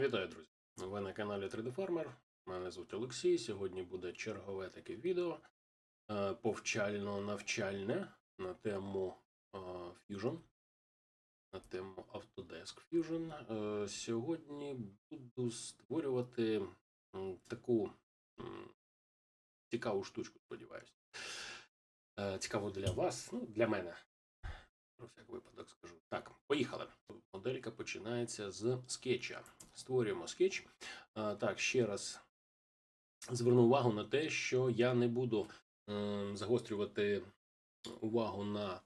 Вітаю, друзі! Ви на каналі 3D Farmer. Мене звуть Олексій. Сьогодні буде чергове таке відео е, повчально-навчальне на тему е, Fusion, на тему Autodesk Fusion. Е, Сьогодні буду створювати таку цікаву штучку, сподіваюся. Цікаво для вас, ну, для мене. Про всяк випадок скажу. Так, поїхали. Моделька починається з скетча. Створюємо скетч. Так, ще раз зверну увагу на те, що я не буду загострювати увагу на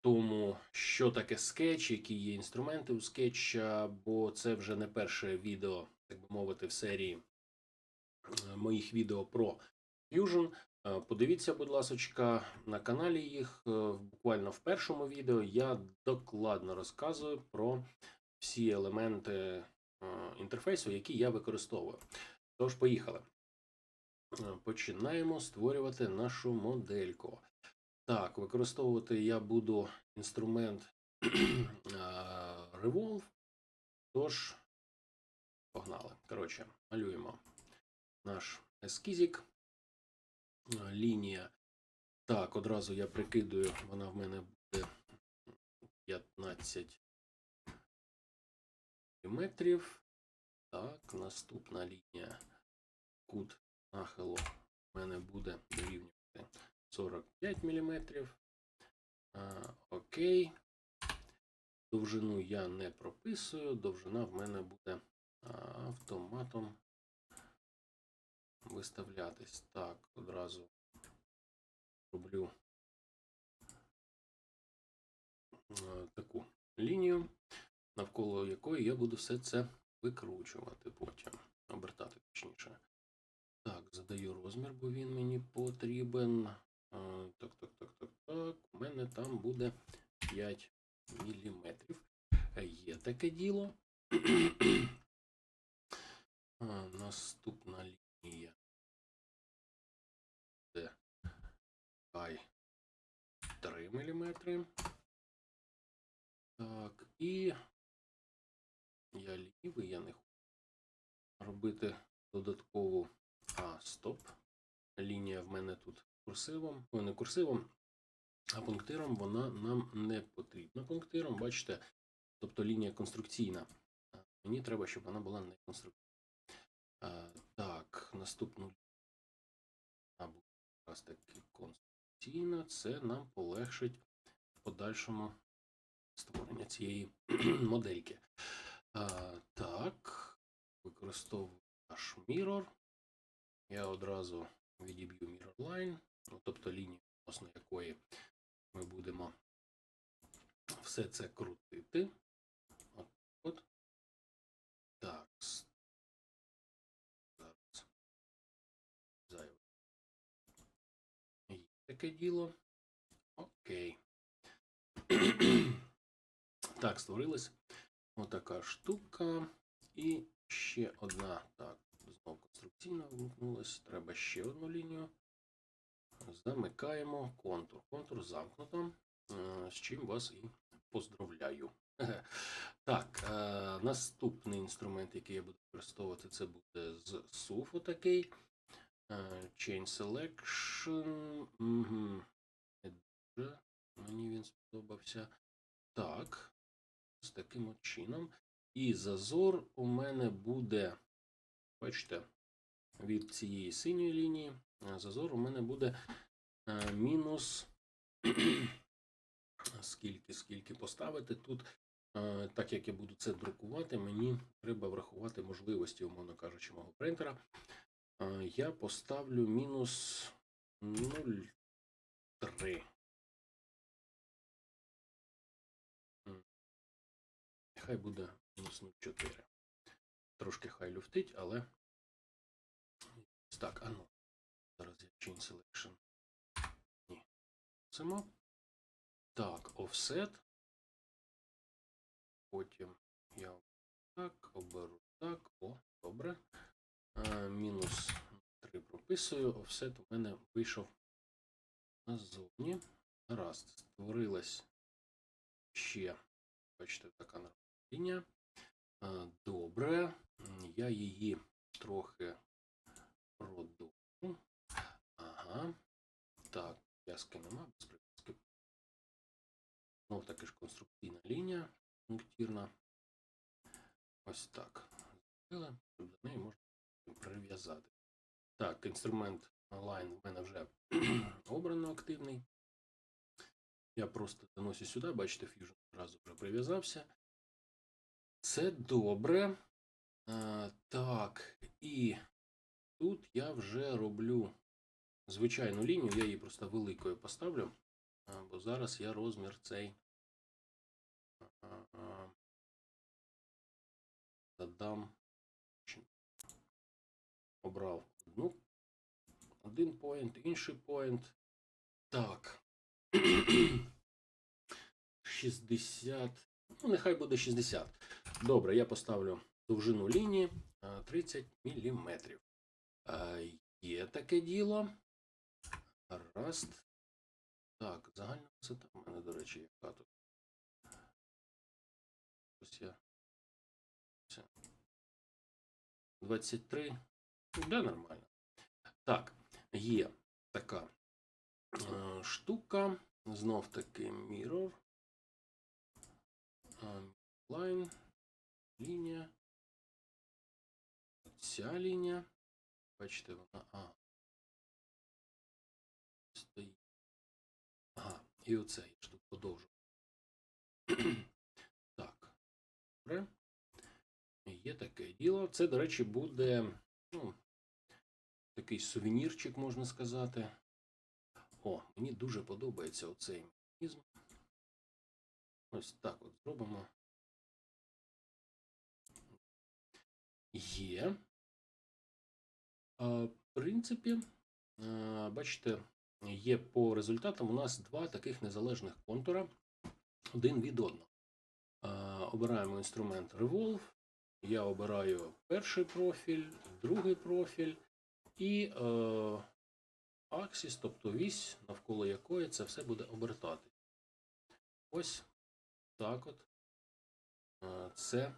тому, що таке скетч, які є інструменти у скетча, бо це вже не перше відео, так би мовити, в серії е, моїх відео про Fusion. Е, Подивіться, будь ласочка, на каналі їх. е, Буквально в першому відео я докладно розказую про всі елементи е, інтерфейсу, які я використовую. Тож, поїхали. Починаємо створювати нашу модельку. Так, використовувати я буду інструмент Revolve. Тож, погнали. Коротше, малюємо наш ескізик. Лінія. Так, одразу я прикидую, вона в мене буде 15 метрів. Так, наступна лінія. Кут нахилу в мене буде дорівнювати 45 мм. Окей. Довжину я не прописую. Довжина в мене буде автоматом виставлятись. Так, одразу роблю е, таку лінію, навколо якої я буду все це викручувати потім, обертати точніше. Так, задаю розмір, бо він мені потрібен. Е, Так, так, так, так, так. У мене там буде 5 міліметрів. Е, Є таке діло. Наступна лінія. Це хай 3 мм. Так, і я лівий, я не хочу робити додаткову. А, стоп. Лінія в мене тут курсивом. О, не курсивом, а пунктиром вона нам не потрібна. Пунктиром, бачите, тобто лінія конструкційна. Мені треба, щоб вона була не конструктивна. А, Так, наступну лінію. А, буде якраз таки конструкційна. Це нам полегшить в подальшому створення цієї модельки. А, так, використовую наш mirror. Я одразу відіб'ю mirror line, ну, тобто лінію, відносно якої ми будемо все це крутити. Таке діло. Окей. Так, створилась отака штука. І ще одна. Так, знову конструкційно вимкнулась. Треба ще одну лінію. Замикаємо контур. Контур замкнуто. Е, З чим вас і поздравляю. Так, е, наступний інструмент, який я буду використовувати, це буде з SUF такий. Chain Selection. Угу. Дуже мені він сподобався. Так, з таким от чином. І зазор у мене буде, бачите, від цієї синьої лінії. е, Зазор у мене буде е, мінус. скільки, скільки поставити тут. Е, Так як я буду це друкувати, мені треба врахувати можливості, умовно кажучи, мого принтера. Я поставлю мінус 0,3. М. Хай буде мінус 0,4. Трошки хай люфтить, але. Так, а ну. Зараз я Chain Selection. Ні. Цимо. Так, offset. Потім я так, оберу так. О, добре. А, мінус 3 прописую. Offset у мене вийшов назовні. Гаразд, створилась ще, бачите, така нормальна лінія. Добре. Я її трохи продую. Ага. Так, в'язки нема, без прив'язки. Знов таки ж конструкційна лінія пунктирна. Ось так. Зробили, до неї можна прив'язати. Так, інструмент Line в мене вже обрано активний. Я просто заносю сюди, бачите, Fusion одразу вже прив'язався. Це добре. А, так, і тут я вже роблю звичайну лінію, я її просто великою поставлю, бо зараз я розмір цей а, задам. Обрав одну, один поінт, інший поінт. Так. 60. Ну, нехай буде 60. Добре, я поставлю довжину лінії 30 мм. Є таке діло. Гаразд. Так, загальна висота в мене, до речі, яка тут. Ось я. Це. 23. Да, нормально. Так, є така е, штука. Знов таки mirror. Е, Line. Лінія. Ця лінія. Бачите, вона. А. Стоїть. Ага, і оце я тут подовжу. так. Добре. Є таке діло. Це, до речі, буде ну, такий сувенірчик, можна сказати. О, мені дуже подобається оцей механізм. Ось так от зробимо. Є. В принципі, бачите, є по результатам у нас два таких незалежних контура один від одного. Обираємо інструмент Revolve. Я обираю перший профіль, другий профіль і е, аксіс, тобто вісь, навколо якої це все буде обертати. Ось так от е, це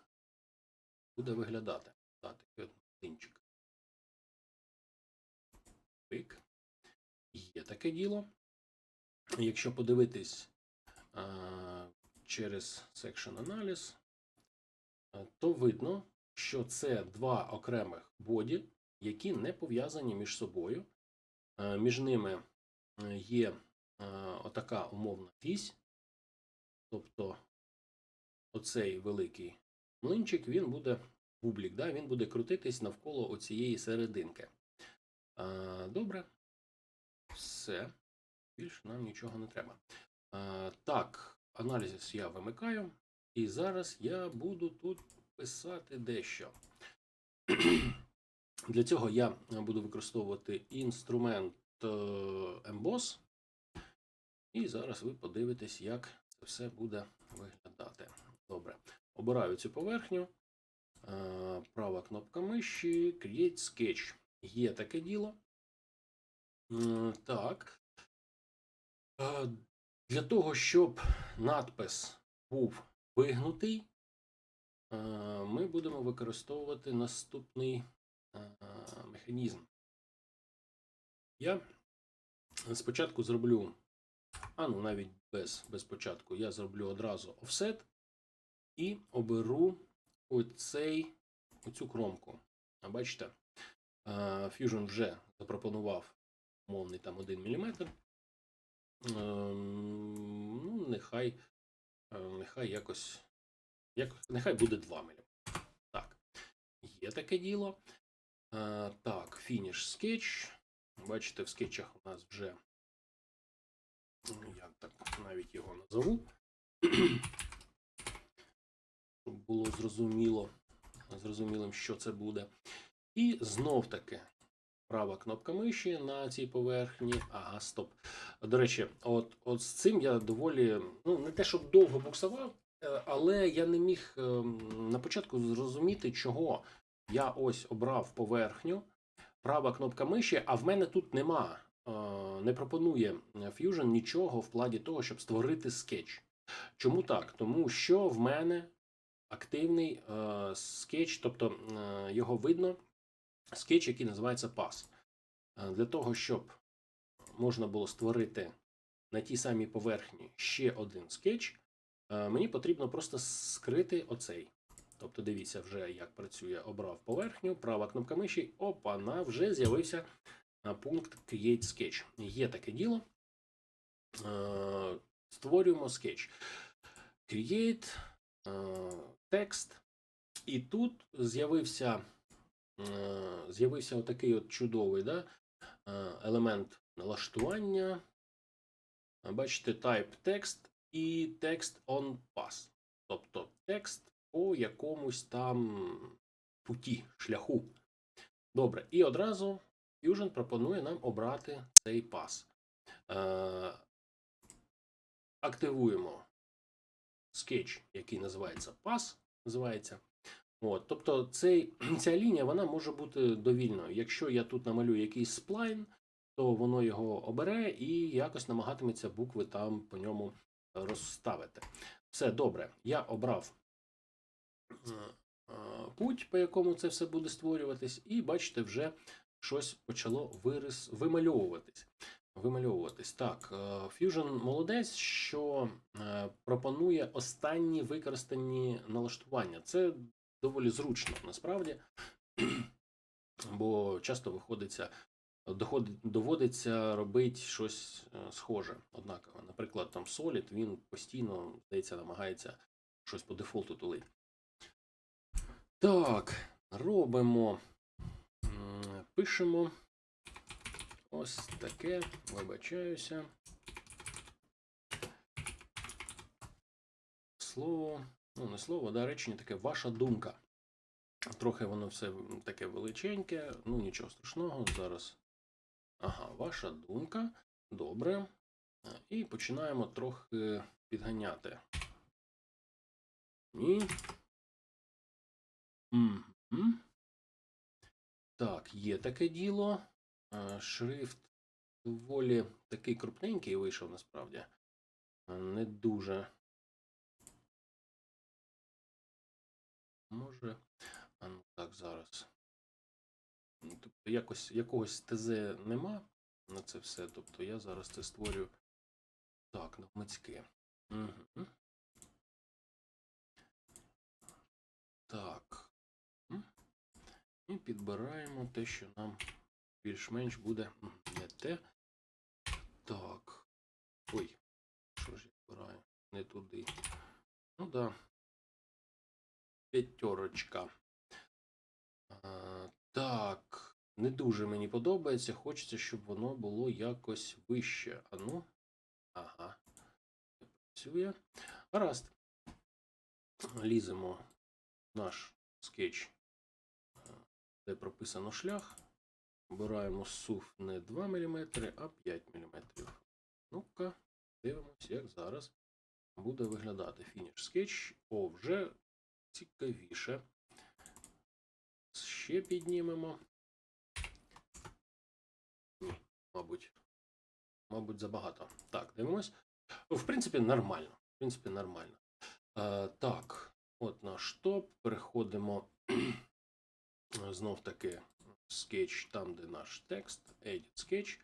буде виглядати. Так, такий. Пик. Є таке діло. Якщо подивитись е, через Section Analysis, е, то видно, що це два окремих боді, які не пов'язані між собою. Е, Між ними е, є е, отака умовна вісь. Тобто оцей великий млинчик, він буде бублік, да? він буде крутитись навколо оцієї серединки. Добре. Все. Більше нам нічого не треба. Так, аналізис я вимикаю. І зараз я буду тут писати дещо. Для цього я буду використовувати інструмент е, Emboss. І зараз ви подивитесь, як це все буде виглядати. Добре. Обираю цю поверхню. Е, Права кнопка миші, Create Sketch. Є таке діло. Так. Е, Для того, щоб надпис був вигнутий, е, ми будемо використовувати наступний е, механізм. Я спочатку зроблю, а ну навіть без, без початку, я зроблю одразу offset і оберу оцей, оцю кромку. А бачите, Fusion вже запропонував мовний там 1 мм. Ну, нехай, е, нехай якось, якось, нехай буде 2 мм. Так, є таке діло. Так, фініш скетч. Бачите, в скетчах у нас вже, ну, я так навіть його назову, щоб було зрозуміло, зрозумілим, що це буде. І знов таки права кнопка миші на цій поверхні. Ага, стоп. До речі, от, от з цим я доволі, ну, не те, щоб довго буксував, е, але я не міг ем, на початку зрозуміти, чого я ось обрав поверхню, права кнопка миші, а в мене тут нема. е, Не пропонує Fusion нічого в плані того, щоб створити скетч. Чому так? Тому що в мене активний е, скетч, тобто е, його видно, скетч, який називається. Е, Для того, щоб можна було створити на тій самій поверхні ще один скетч, е, мені потрібно просто скрити оцей. Тобто, дивіться, вже як працює, обрав поверхню, права кнопка миші, опана, вже з'явився пункт Create Sketch. Є таке діло. Е, Створюємо скетч. Create, е, текст. І тут з'явився е, з'явився отакий от чудовий да, елемент налаштування. Бачите, type text і text on pass. Тобто текст по якомусь там путі, шляху. Добре, і одразу Fusion пропонує нам обрати цей пас. Е, активуємо скетч, який називається пас. Називається. От, тобто цей, ця лінія вона може бути довільною. Якщо я тут намалюю якийсь сплайн, то воно його обере і якось намагатиметься букви там по ньому розставити. Все добре. Я обрав путь, по якому це все буде створюватись, і бачите, вже щось почало вирис, вимальовуватись. Вимальовуватись. Так, е, Fusion молодець, що е, пропонує останні використані налаштування. Це доволі зручно насправді, бо часто виходиться, доводиться робити щось е, схоже, однаково. Наприклад, там Solid, він постійно, здається, намагається щось по дефолту тулити. Так, робимо, пишемо ось таке, вибачаюся. Слово, ну не слово, да, речення таке ваша думка. Трохи воно все таке величеньке, ну нічого страшного. Зараз. Ага, ваша думка. Добре. І починаємо трохи підганяти. Ні. Мгм. Так, є таке діло. Е, Шрифт доволі такий крупненький вийшов насправді. Е, Не дуже. Може. А ну так, зараз. Тобто якось, якогось ТЗ нема на це все. Тобто я зараз це створю так, навмацьки. Угу. Так. І підбираємо те, що нам більш-менш буде не те. Так. Ой, що ж я вибираю? Не туди. Ну да. П'ятерочка. Так. Не дуже мені подобається. Хочеться, щоб воно було якось вище. А ну. Ага. Не Працює. Гаразд. Ліземо наш скетч, де прописано шлях. Обираємо сув не 2 мм, а 5 мм. Ну-ка, дивимось, як зараз буде виглядати фініш скетч. О, вже цікавіше. Ще піднімемо. Ні, мабуть. Мабуть, забагато. Так, дивимось. В принципі, нормально. В принципі, нормально. Е, так, от наш топ. Переходимо знов таки скетч, там, де наш текст, Edit Sketch.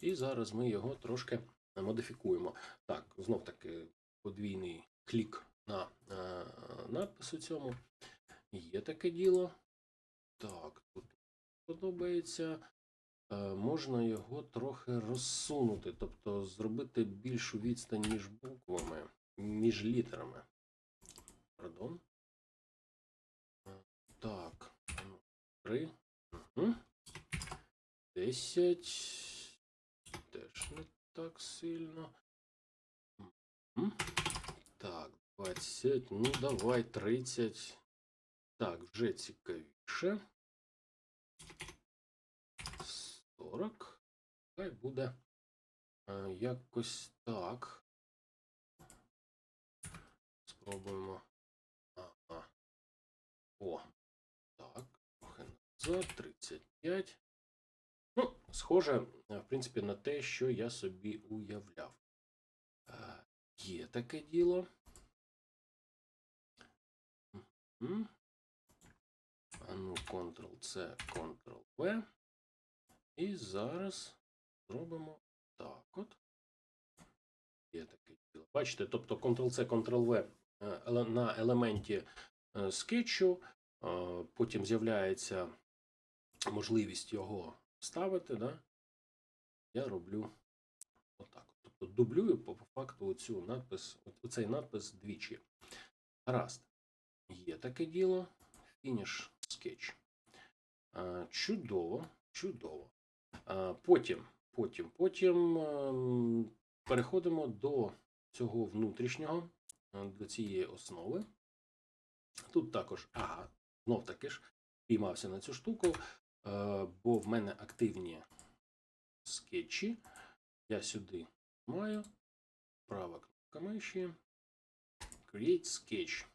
І зараз ми його трошки модифікуємо. Так, знов таки подвійний клік на е, надпис у цьому. Є таке діло. Так, тут подобається. Е, можна його трохи розсунути, тобто зробити більшу відстань між буквами, між літерами. Пардон. Три, десять. Теж не так сильно. Так, 20. Ну, давай 30. Так, вже цікавіше. 40. Хай буде. Е, якось так. Спробуємо. Ага. О. Трохи 35. Ну, схоже, е, в принципі, на те, що я собі уявляв. Є таке діло. А ну, Ctrl-C, Ctrl-V. І зараз зробимо так от. Є таке діло. Бачите, тобто Ctrl-C, Ctrl-V е, на елементі е, скетчу, потім з'являється можливість його ставити. Да? Я роблю отак. Тобто дублюю по факту цю надпис, оцей надпис двічі. Гаразд. Є таке діло. Фініш скетч. Чудово, чудово. Потім, потім, потім ем, переходимо до цього внутрішнього, е, до цієї основи. Тут також, ага, знов таки ж піймався на цю штуку, бо в мене активні скетчі. Я сюди маю. Права кнопка миші. Create Sketch.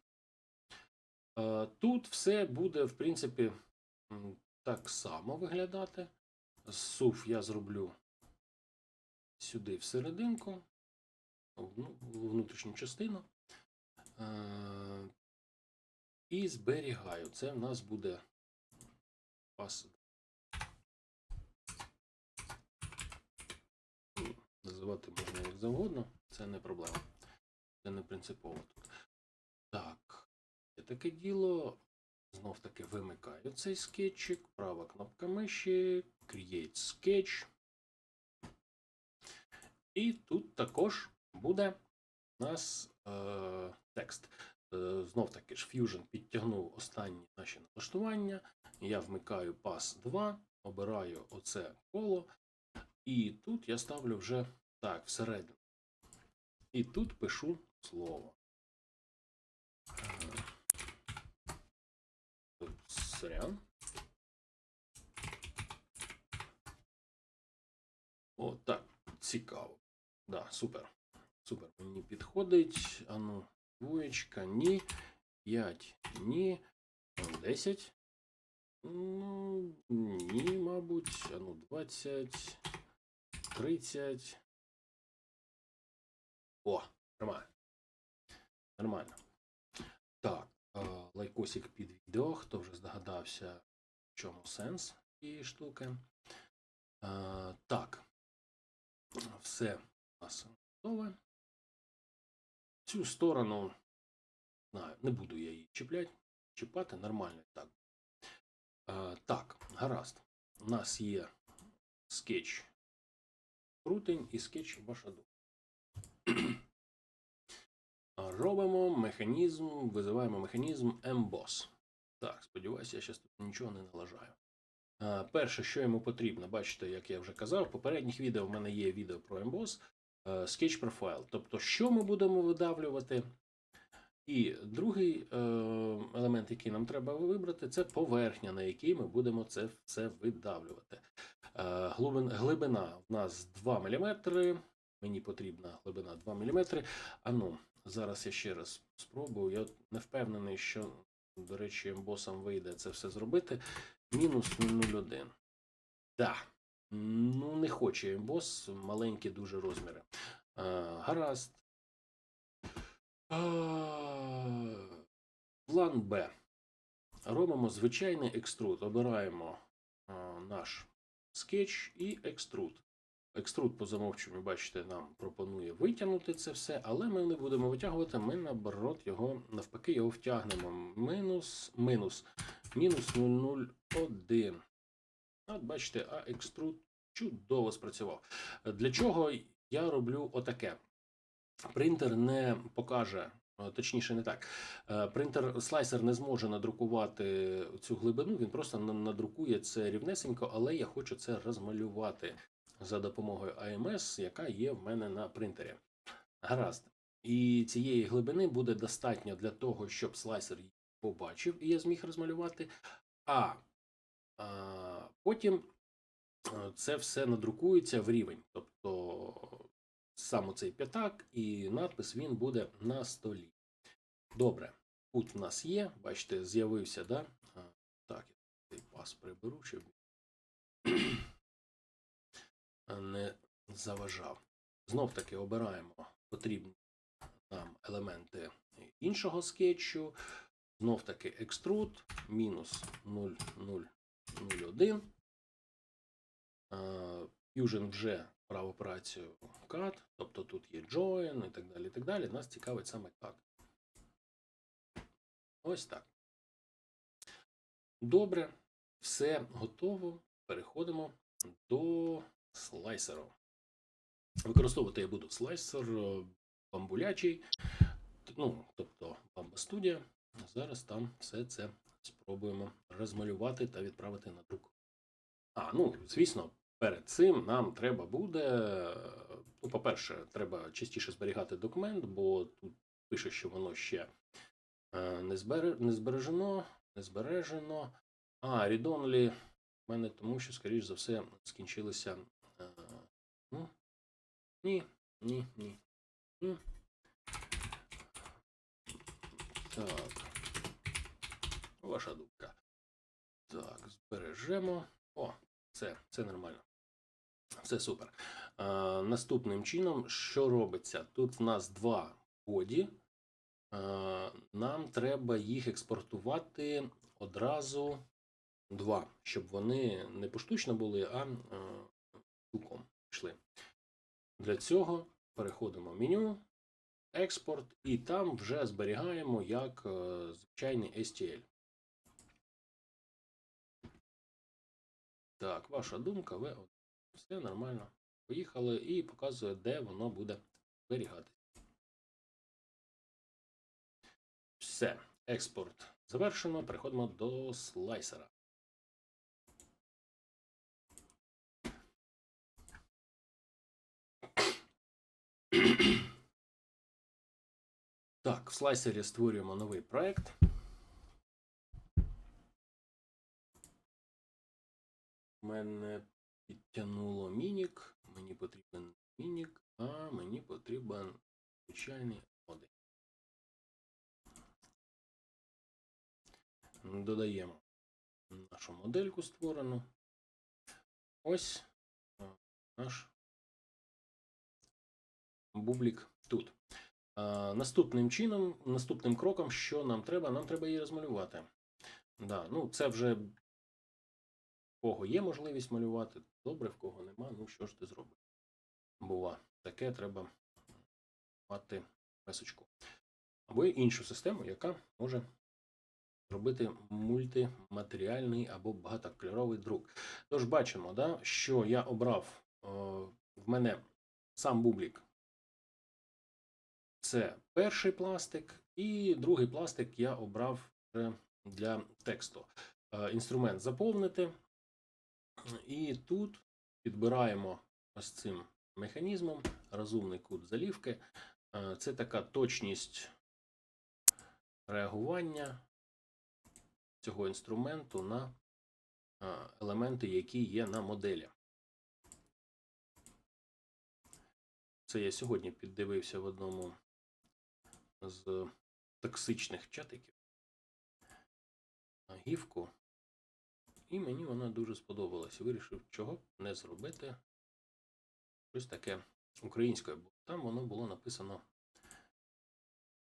Е, Тут все буде, в принципі, так само виглядати. Сув я зроблю сюди всерединку, внутрішню частину. Е, І зберігаю. Це в нас буде пас. Називати можна як завгодно, це не проблема. Це не принципово тут. Так, є таке діло. Знов таки вимикаю цей скетчик. Права кнопка миші, Create Sketch. І тут також буде у нас е, текст. Е, знов таки ж Fusion підтягнув останні наші налаштування. Я вмикаю Pass 2, обираю оце коло. І тут я ставлю вже так, всередину. І тут пишу слово. Е, Сорян. О, так, цікаво. Да, супер. Супер. Мені підходить. Ану, двоєчка, ні. 5, ні. 10. Ну, ні, мабуть. Ану, 20. 30. О, нормально. Нормально. Так, лайкосик під відео. Хто вже здогадався, в чому сенс цієї штуки. Так. Все у нас готове. Цю сторону, знаю, не буду я її чіпляти, чіпати нормально так. Так, гаразд. У нас є скетч крутень і скетч Башаду. Робимо механізм, визиваємо механізм Emboss. Так, сподіваюся, я зараз тут нічого не налажаю. Перше, що йому потрібно, бачите, як я вже казав, в попередніх відео в мене є відео про е, Sketch Profile. Тобто, що ми будемо видавлювати. І другий е, елемент, який нам треба вибрати, це поверхня, на якій ми будемо це все видавлювати. Е, глибина в нас 2 мм. Мені потрібна глибина 2 мм. А ну, зараз я ще раз спробую. Я не впевнений, що, до речі, босам вийде це все зробити. Мінус 0,01. Так. Ну, не хоче ембос, маленькі дуже розміри. А, гаразд. А, план Б. Робимо звичайний екструд. Обираємо а, наш скетч і екструд. Екструд по замовченню, бачите, нам пропонує витягнути це все, але ми не будемо витягувати, ми наоборот його навпаки його втягнемо. Мінус, мінус, мінус 0,01. От бачите, а екструд чудово спрацював. Для чого я роблю отаке? Принтер не покаже, е, точніше, не так. Е, Принтер слайсер не зможе надрукувати цю глибину, він просто надрукує це рівнесенько, але я хочу це розмалювати за допомогою AMS, яка є в мене на принтері. Гаразд. І цієї глибини буде достатньо для того, щоб слайсер її побачив, і я зміг розмалювати. А, а потім е, це все надрукується в рівень. Тобто саме цей п'ятак і надпис він буде на столі. Добре, кут в нас є. Бачите, з'явився, да? А, Так, я цей пас приберу, щоб не заважав. Знов таки обираємо потрібні нам елементи іншого скетчу. Знов таки extrude мінус 0,001. Е, Fusion вже працю cut, тобто тут є join і так далі. і так далі. Нас цікавить саме cut. Ось так. Добре, все готово. Переходимо до слайсеру. Використовувати я буду слайсер е, бамбулячий, ну, тобто Bamba Studio. Зараз там все це спробуємо розмалювати та відправити на друк. А, ну, звісно, перед цим нам треба буде. е, Ну, по-перше, треба частіше зберігати документ, бо тут пише, що воно ще е, не, збере, не збережено, не збережено. А, read-only в мене тому, що, скоріш за все, скінчилися. Ні, ні, ні. Так. Ваша думка. Так, збережемо. О, це, це нормально. Все супер. Е, наступним чином, що робиться? Тут в нас два боді. Е, нам треба їх експортувати одразу два, щоб вони не поштучно були, а цілком йшли. Для цього переходимо в меню, експорт, і там вже зберігаємо як е, звичайний STL. Так, ваша думка, ви все нормально. Поїхали і показує, де воно буде зберігатися. Все, експорт завершено. Переходимо до слайсера. Так, в слайсері створюємо новий проект. Мене підтягнуло мінік. Мені потрібен мінік, а мені потрібен звичайний модель. Додаємо нашу модельку створену. Ось наш бублік тут. Наступним чином, наступним кроком, що нам треба, нам треба її розмалювати. Да, ну це вже в кого є можливість малювати, добре, в кого нема, ну що ж ти зробиш. Бува, таке треба мати песочку. Або іншу систему, яка може зробити мультиматеріальний або багатокольоровий друк. Тож бачимо, да, що я обрав е, в мене сам бублік. Це перший пластик, і другий пластик я обрав вже для тексту. Е, Інструмент заповнити. І тут підбираємо ось цим механізмом розумний кут залівки. Е, Це така точність реагування цього інструменту на е, елементи, які є на моделі. Це я сьогодні піддивився в одному з токсичних чатиків гівку. І мені вона дуже сподобалась. Вирішив, чого б не зробити щось таке українською, бо там воно було написано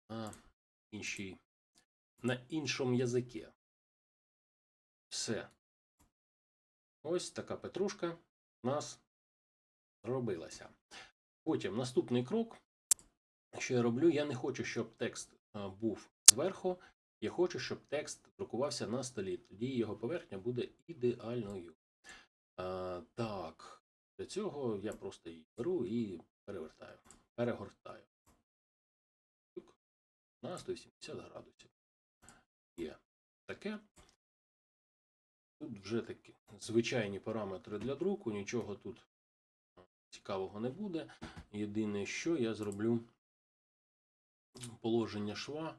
на іншій, на іншому язикі. Все. Ось така петрушка у нас робилася. Потім наступний крок, що я роблю, я не хочу, щоб текст був зверху. Я хочу, щоб текст друкувався на столі. Тоді його поверхня буде ідеальною. А, так, для цього я просто її беру і перевертаю, перегортаю. На 180 градусів. Є таке. Тут вже такі звичайні параметри для друку, нічого тут цікавого не буде. Єдине, що я зроблю положення шва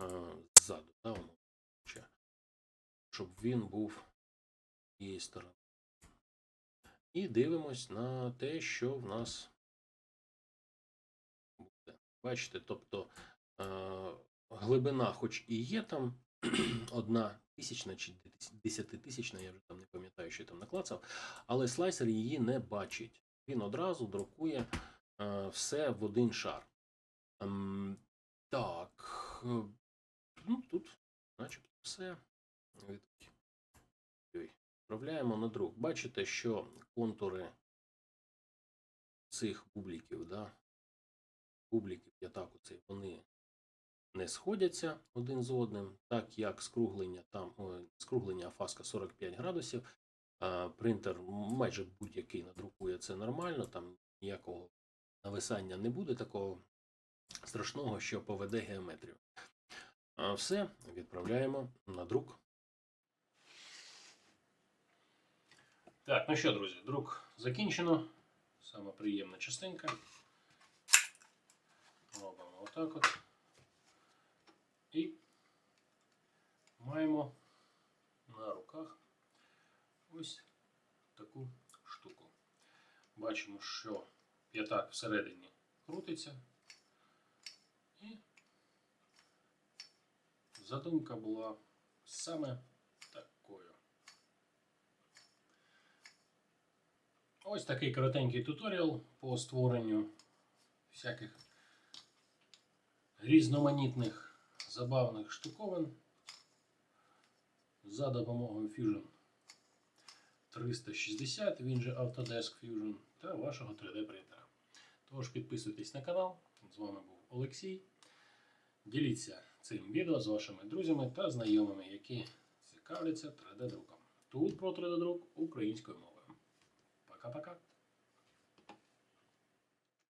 е, ззаду, да, воно щоб він був з цієї сторони. І дивимось на те, що в нас буде. Бачите, тобто е, глибина, хоч і є там одна тисячна чи десятитисячна, я вже там не пам'ятаю, що я там наклацав, але слайсер її не бачить. Він одразу друкує е, все в один шар. Ем, так, е, ну тут Начебто все. Відправляємо на друк. Бачите, що контури цих бубліків, да, бубліків п'ятаку цей, вони не сходяться один з одним, так як скруглення там, ой, скруглення фаска 45 градусів. А, принтер майже будь-який надрукує це нормально, там ніякого нависання не буде такого страшного, що поведе геометрію. А все, відправляємо на друк. Так, ну що, друзі, друк закінчено. Саме приємна частинка. Робимо отак от. І маємо на руках ось таку штуку. Бачимо, що п'ятак всередині крутиться. І задумка була саме такою. Ось такий коротенький туторіал по створенню всяких різноманітних забавних штуковин за допомогою Fusion 360, він же Autodesk Fusion та вашого 3D принтера. Тож підписуйтесь на канал. З вами був Олексій. Діліться цим відео з вашими друзями та знайомими, які цікавляться 3D друком. Тут про 3D друк українською мовою. Пока-пока.